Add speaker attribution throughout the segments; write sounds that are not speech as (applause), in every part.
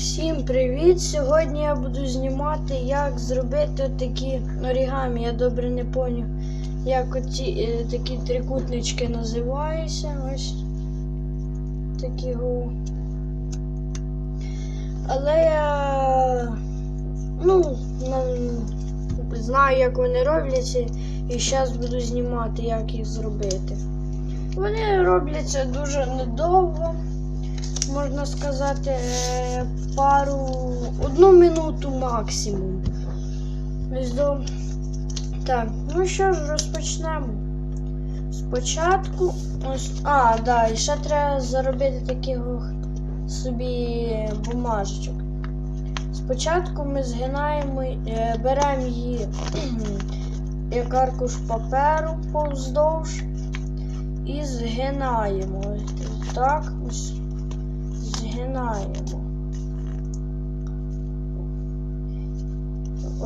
Speaker 1: Всім привіт! Сьогодні я буду знімати, як зробити такі орігамі. Я добре не поняв, як оці е, такі трикутнички називаються. Ось такі го. Але я ну, знаю, як вони робляться, і зараз буду знімати, як їх зробити. Вони робляться дуже недовго можна сказати, е, пару, одну минуту максимум. Так, ну що ж, розпочнемо. Спочатку ось. А, да, і ще треба заробити таких собі бумажечок. Спочатку ми згинаємо, е, беремо її (clears throat) як аркуш паперу повздовж і згинаємо. Так, ось згинаємо.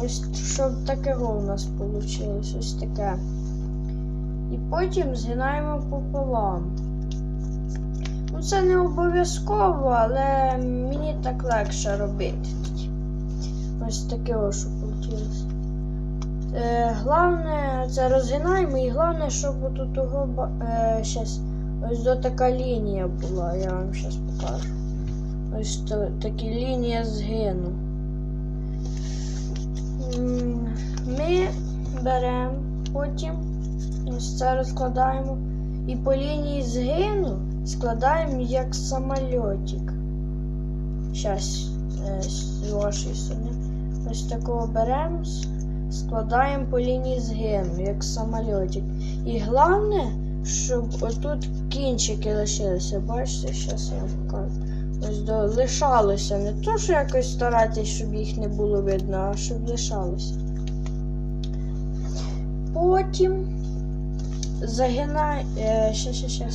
Speaker 1: Ось щоб такого у нас вийшло, ось таке. І потім згинаємо пополам. Ну, це не обов'язково, але мені так легше робити. Ось таке ось вийшло. Е, Головне, це розгинаємо і головне, щоб тут того е, щас, ось до така лінія була, я вам зараз покажу. Ось то, такі лінія згину. Ми беремо потім ось це розкладаємо і по лінії згину складаємо як самольотик. Зараз з вашої. Ось такого беремо, складаємо по лінії згину, як самольотик. І головне, щоб отут кінчики лишилися. Бачите, зараз я вам покажу. Лишалося. Не то, що якось старатись, щоб їх не було видно, а щоб лишалося. Потім загинай. Е, ще, ще.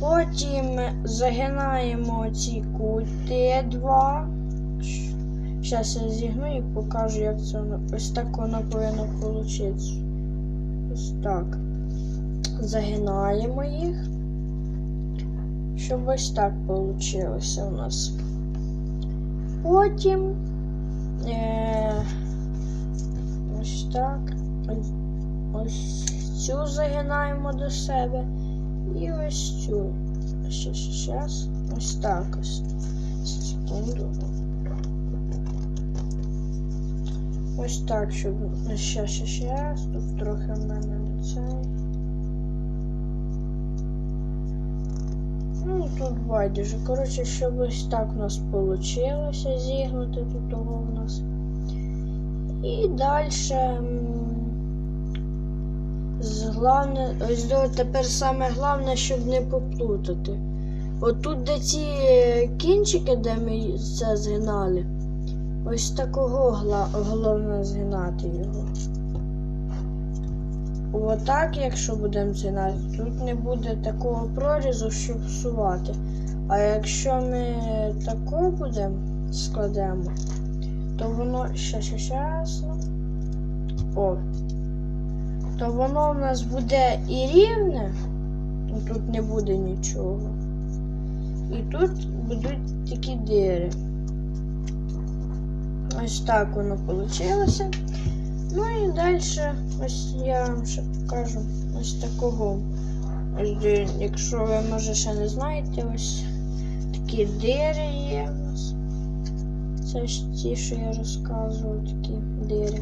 Speaker 1: Потім загинаємо ці кути два. Зараз я зігну і покажу, як це воно. Ось так воно повинно вийти. Ось так. Загинаємо їх щоб ось так вийшло у нас. Потім е, ось так. Ось, цю загинаємо до себе. І ось цю. Ще, ще, щас. Ось так ось. Секунду. Ось так, щоб ще, ще, щас. Тут трохи в мене не цей. Ну, тут байдуже. Коротше, щоб ось так у нас вийшло зігнути тут того у нас. І далі. Головне, ось до тепер саме головне, щоб не поплутати. Отут, де ці кінчики, де ми це згинали, ось такого головне згинати його. Отак, якщо будемо згинати, тут не буде такого прорізу, щоб всувати. А якщо ми тако будемо складемо, то воно ще ще щас. О. То воно в нас буде і рівне, тут не буде нічого. І тут будуть такі дири. Ось так воно вийшло. Ну і далі, ось я вам ще покажу ось такого. Ось, якщо ви може ще не знаєте, ось такі дири є у нас. Це ж ті, що я розказував, такі дири.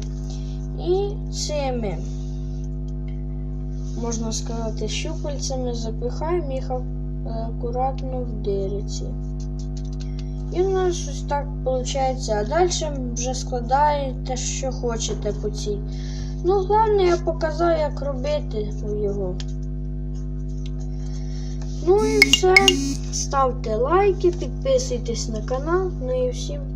Speaker 1: І цими, можна сказати, щупальцями запихаємо їх акуратно в дириці. І у нас ось так виходить. А далі вже складаєте, що хочете по цій. Ну, головне, я показав, як робити його. Ну і все. Ставте лайки, підписуйтесь на канал. Ну і всім.